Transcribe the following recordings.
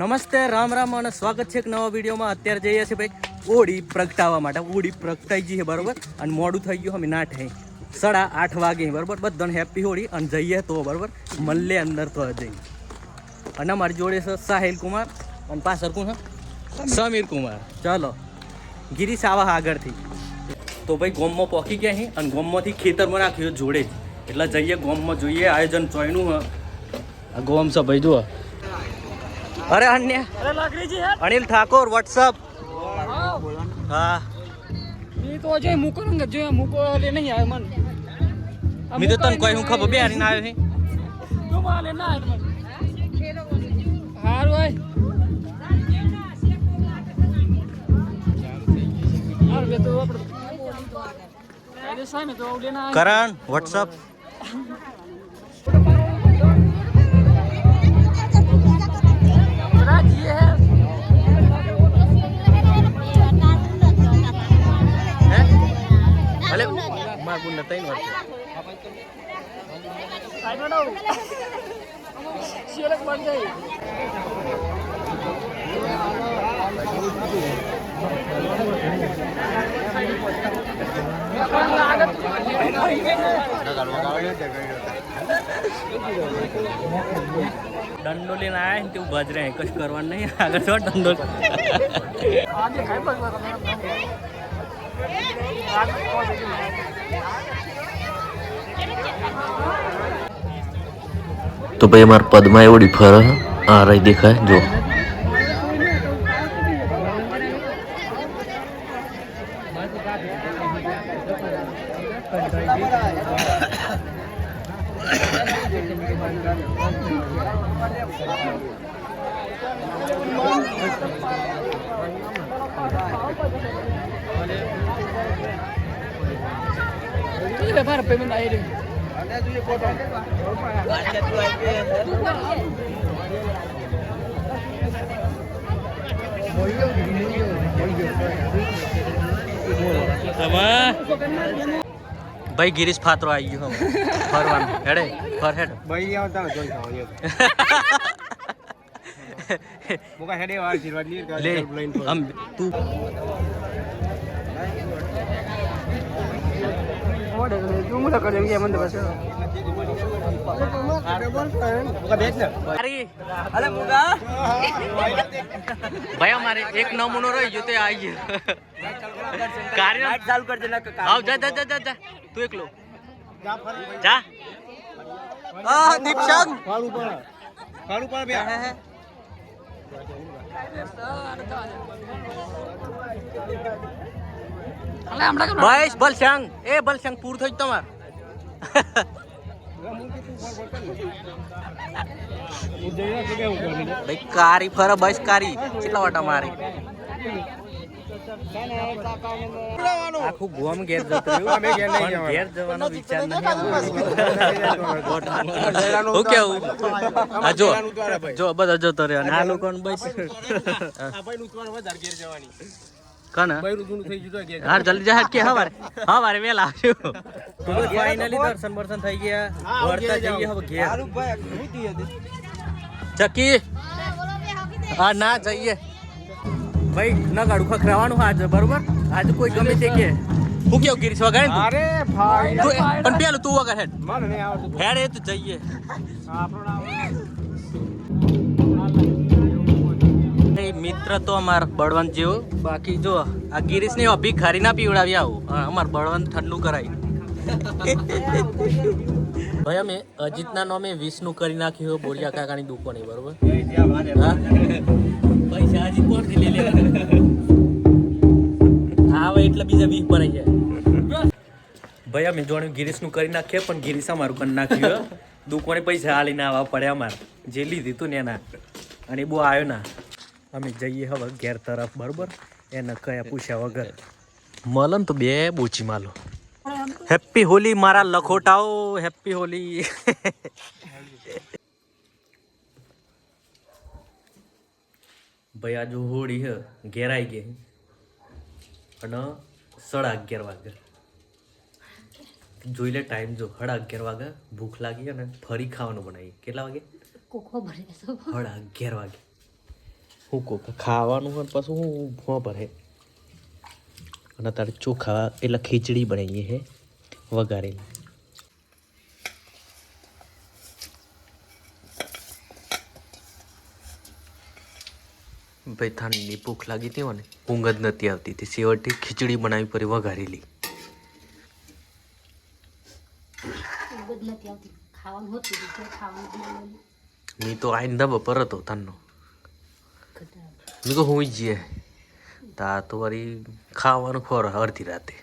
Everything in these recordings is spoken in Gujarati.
નમસ્તે રામ રામ અને સ્વાગત છે એક નવા વિડીયોમાં. અત્યારે જઈએ છીએ ભાઈ હોળી પ્રગટાવવા માટે. ઓળી પ્રગટાઈ ગઈ છે બરોબર? અને મોડું થઈ ગયું અમે ના થઈ. સાડા આઠ વાગે બરાબર? બધાને હેપી હોળી. અને જઈએ તો બરાબર? મલ્લે અંદર તો જઈ અને અમારી જોડે છે સાહિલ કુમાર અને પાછળ કોણ છે? સમીર. કુમાર. ચાલો. ગિરીશ આવા આગળથી. તો ભાઈ ગોમમાં પોકી ગયા અહીં અને ગોમમાંથી ખેતરમાં નાખ્યું જોડે. એટલે જઈએ ગોમમાં જોઈએ આયોજન ચોયનું ગોમ છે ભાઈ જુઓ. અરે અન્ય. અનિલ ઠાકોર વોટ્સઅપ હા. તો જે મૂકો ને જે મૂકો લે નહીં આવે મન. મી તો તને કોઈ હું ખબર બે આની આવ્યો હે તો માલે ના આવે હાર બે તો આપણે ના કરણ વોટ્સઅપ બન જાય દંડો લઈને આવ્યા ને તેવું ભજરે કશ કરવાનું નહીં આગળ તો દંડો ખાઈ તો ભાઈ અમારા પદમાં એવડી ફર આ રહી દેખાય જો વેપાર પેમેન્ટ આવી રહ્યું ભાઈ ગિરીશ ફાતરો આવી ગયો. ફરવાનું. હેડે ફર હેડ. ભાઈ આવતા જોઈ ખાવ હેડે વાર જીરવા લે તું તું મુલા ભાઈ અમારે એક નમૂનો રહી ગયો તે આવી ગયો. કાર્ય. ચાલુ કરજે આવ જા જા જા જા જા. તું એકલો. જા. આ દીપશંગ કાળું પર કાળું બે કે બસ બલશંગ એ બલશંગ પૂર થઈ તમાર. ભાઈ કારી ફરે બસ કારી કેટલા વાટા મારી? આખું ગોમ ઘેર જતું ઘેર જવાના. ઘેર જવાનો વિચાર નહીં હું કેવું? જો. જો બધા જતો રહ્યો. આ લોકો બસ. ભાઈ કને ભાઈ જૂનું થઈ ગયું કે હાર જલ્દી જા કે હવાર? હવાર વેલા આવ્યો. તો ફાઇનલી દર્શન બર્શન થઈ ગયા. વળતા જઈએ હવે ઘેર. ચકી? હા ના જઈએ. ભાઈ ન ગાડું ખખરાવાનું આજે બરોબર? આજે કોઈ ગમે તે કે. હું કેવું ગીરીશ વગાડે ને અરે ભાઈ પણ પેલું તું વગર હેડ. મને નહીં આવડતું. હેડ એ તો જઈએ. આપણો મિત્ર તો અમાર બળવંત જેવો. બાકી જો આ ગિરીશ ને અભી ખારી ના પીવડાવી આવું. હા, અમાર બળવંત ઠંડુ કરાવી ભાઈ અમે અજીતના નામે વીસનું કરી નાખ્યું બોરિયા કાકાની દુકાને બરોબર? હા? પૈસા લઈ લેવાના? આવે એટલે બીજા વીસ ભરાઈ જાય. ભાઈ અમે જોણ્યું ગિરીશનું કરી નાખીએ પણ ગિરીશ અમારું કરી નાખ્યું દુકાને પૈસા હાલીને આવવા પડે અમારે. જે લીધી તું ને એના. અને બહુ આવ્યો ના. અમે જઈએ હવે ઘેર તરફ બરોબર? એને કયા પૂછ્યા વગર. મલન તો બે બોચી માલો. હેપી હોલી મારા લખોટાઓ હેપી હોલી ભાઈ આજુ હોળી હે ઘેરાઈ ગઈ. અને સાડા અગિયાર વાગે. જોઈ લે ટાઈમ જો સાડા અગિયાર વાગે ભૂખ લાગી અને ફરી ખાવાનું બનાવી કેટલા વાગે? કોકો સાડા અગિયાર વાગે. શું કહું ખાવાનું હોય પછી હું ભો ભરે અને તારે ચોખા એટલે ખીચડી બનાવીએ હે વઘારેલી ભાઈ ઠંડી ભૂખ લાગી હતી મને. ઊંઘ જ નથી આવતી તે છેવટે ખીચડી બનાવી પડી વઘારેલી હોતું હતું મેં તો આઈને દબ પર હતો તનનો મેં કહું હું જઈએ તા તો વળી ખાવાનું ખોર અડધી રાતે.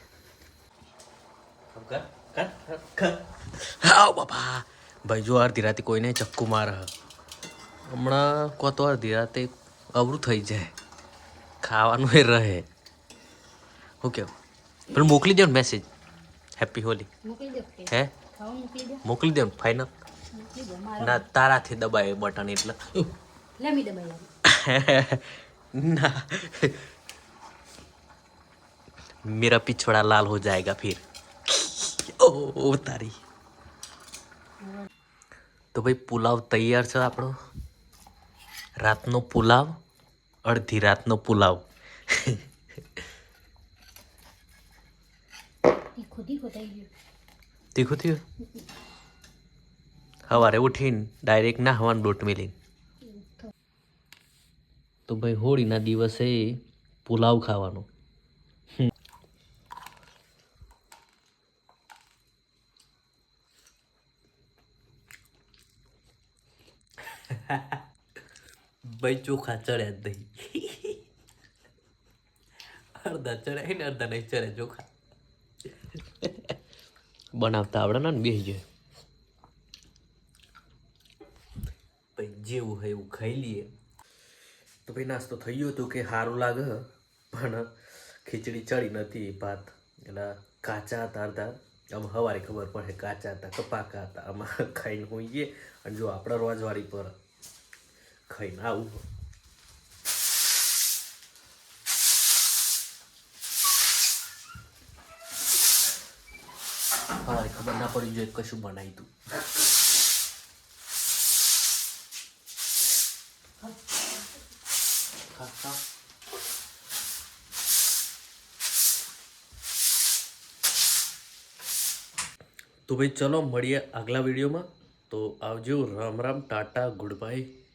હા બાપા. ભાઈ જો અડધી રાતે કોઈને ચક્કુ મારે. હમણાં કો તો અડધી રાતે અવરું થઈ જાય. ખાવાનું એ રહે. શું કેવું? પણ મોકલી દો ને મેસેજ હેપી હોલી મોકલી દો કે હે મોકલી દો મોકલી ને ફાઇનલ મોકલી દો મારે ના તારાથી દબાય બટન એટલે. આવી. ना मेरा पिछड़ा लाल हो जाएगा फिर ओ તારી તો ભાઈ પુલાવ તૈયાર છે આપણો રાતનો પુલાવ અડધી રાતનો પુલાવ તીખો તીખો થઈ ગયો તીખું થયું સવારે ઉઠીને ડાયરેક્ટ ના હવાનું લોટ મિલી તો ભાઈ હોળીના દિવસે પુલાવ ખાવાનો. ભાઈ ચોખા ચડ્યા જ નહીં. અડધા ચડ્યા ને અડધા નહીં ચડ્યા ચોખા. બનાવતા આવડે ને બેસી જાય. ભાઈ જેવું હોય એવું ખાઈ લઈએ. તો ભાઈ નાસ્તો થઈ ગયો હતો કે સારું લાગે, પણ ખીચડી ચડી નથી, ભાત એટલે કાચા હતા અડધા. આમ સવારે ખબર પડે કાચા હતા કપાકા હતા. આમાં ખાઈને હોઈએ અને જો આપણે રોજવાળી પર ખાઈને આવું. સવારે ખબર ના પડી જોઈએ કશું બનાવી તું. તો ભાઈ ચલો મળીએ આગલા વિડીયોમાં. તો આવજો Ram Ram tata good bye